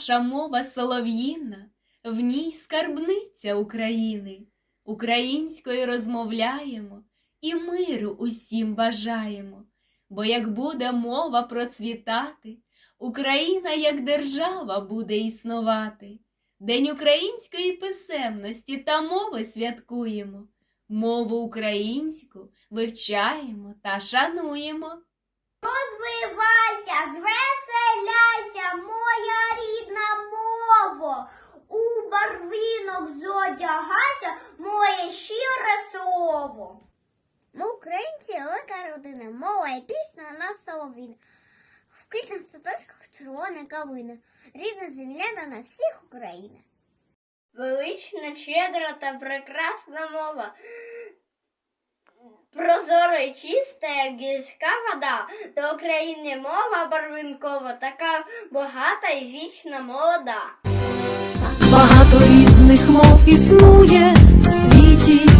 наша мова солов'їна, в ній скарбниця України. Українською розмовляємо і миру усім бажаємо. Бо як буде мова процвітати, Україна як держава буде існувати. День української писемності та мови святкуємо. Мову українську вивчаємо та шануємо. Розвивайся, звеселяйся, моя рідна мова. У барвінок зодягайся, моє щире слово. Ми українці, велика родина, мова і пісня у нас солов'їна. В квітних садочках червона калина, рідна земля до нас всіх Україна. Велична, щедра та прекрасна мова. Прозора і чиста, як гірська вода, до України мова барвинкова, така багата і вічна молода. Багато різних мов існує в світі,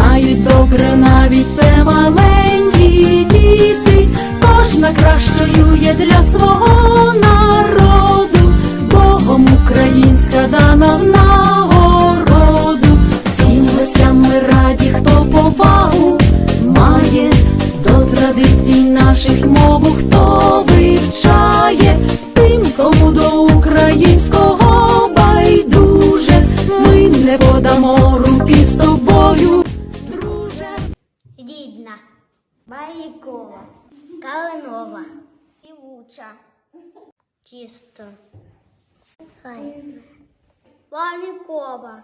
знають добре навіть це маленькі діти. Кожна кращою є для свого народу, Богом українська дана в нагороду. Всім гостям ми раді, хто повагу має до традицій наших мову, хто вивчає, тим, кому до українського Байкова, Калинова, Півуча, Чисто, Валікова,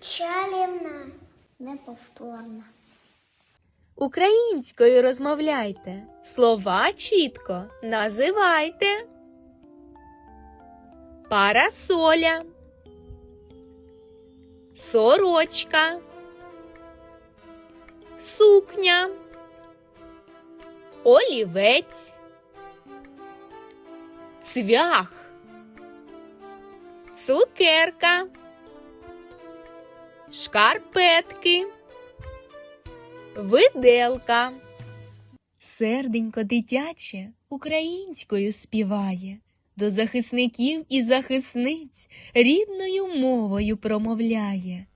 Чалівна, Неповторна. Українською розмовляйте, слова чітко називайте. Парасоля, сорочка, сукня, олівець, цвях, цукерка, шкарпетки. Виделка. Серденько дитяче українською співає, до захисників і захисниць рідною мовою промовляє.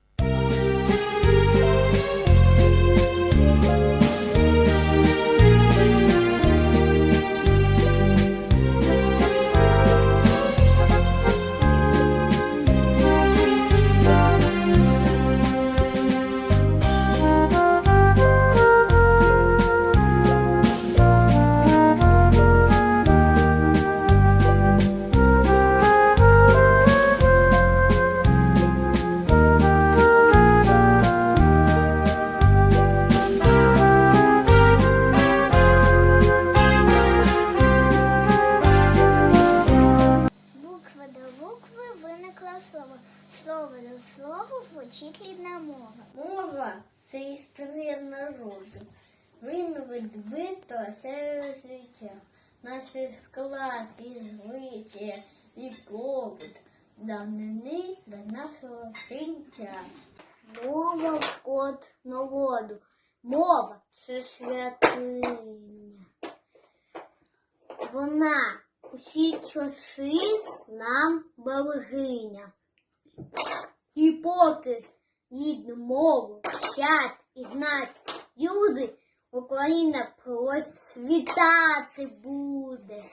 Слово до слова звучить рідна мова. Мова це історія народу. Він відбито все життя. Наш склад і звичаї, і побут, давнини до нашого життя. Мова код народу. Мова це святиня. Вона усі часи нам берегиня. І поки рідну мову вчать і знать люди, Україна процвітати буде.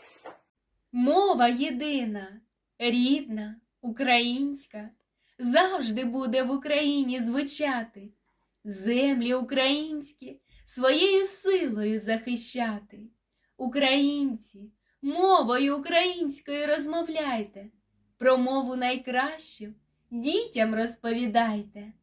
Мова єдина, рідна, українська, завжди буде в Україні звучати, землі українські своєю силою захищати. Українці, мовою українською розмовляйте, про мову найкращу дітям розповідайте.